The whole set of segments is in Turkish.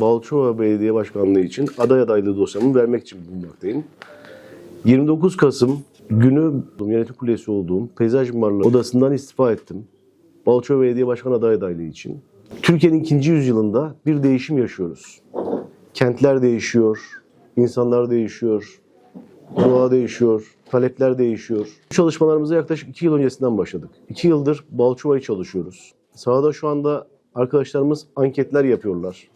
Balçova Belediye Başkanlığı için aday adaylığı dosyamı vermek için bulunmaktayım. 29 Kasım günü yönetim kulesi olduğum peyzaj mimarlığı odasından istifa ettim. Balçova Belediye Başkan aday adaylığı için. Türkiye'nin ikinci yüzyılında bir değişim yaşıyoruz. Kentler değişiyor, insanlar değişiyor, doğa değişiyor, talepler değişiyor. Bu çalışmalarımıza yaklaşık iki yıl öncesinden başladık. İki yıldır Balçova'yı çalışıyoruz. Sahada şu anda arkadaşlarımız anketler yapıyorlar.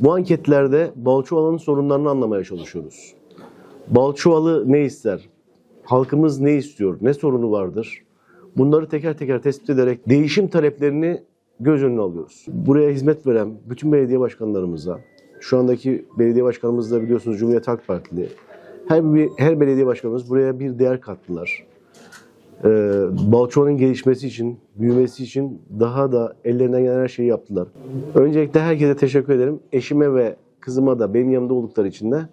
Bu anketlerde Balçova'nın sorunlarını anlamaya çalışıyoruz. Balçovalı ne ister? Halkımız ne istiyor? Ne sorunu vardır? Bunları teker teker tespit ederek değişim taleplerini göz önüne alıyoruz. Buraya hizmet veren bütün belediye başkanlarımıza, şu andaki belediye başkanımız da biliyorsunuz Cumhuriyet Halk Partili. Her, bir, her belediye başkanımız buraya bir değer kattılar. Ee, Balçova'nın gelişmesi için, büyümesi için daha da ellerinden gelen her şeyi yaptılar. Öncelikle herkese teşekkür ederim. Eşime ve kızıma da benim yanımda oldukları için de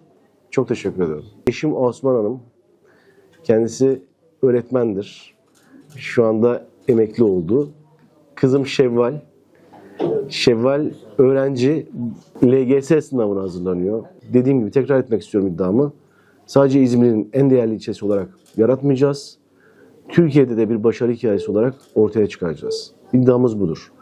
çok teşekkür ediyorum. Eşim Osman Hanım. Kendisi öğretmendir. Şu anda emekli oldu. Kızım Şevval. Şevval öğrenci LGS sınavına hazırlanıyor. Dediğim gibi tekrar etmek istiyorum iddiamı. Sadece İzmir'in en değerli ilçesi olarak yaratmayacağız. Türkiye'de de bir başarı hikayesi olarak ortaya çıkaracağız. İddiamız budur.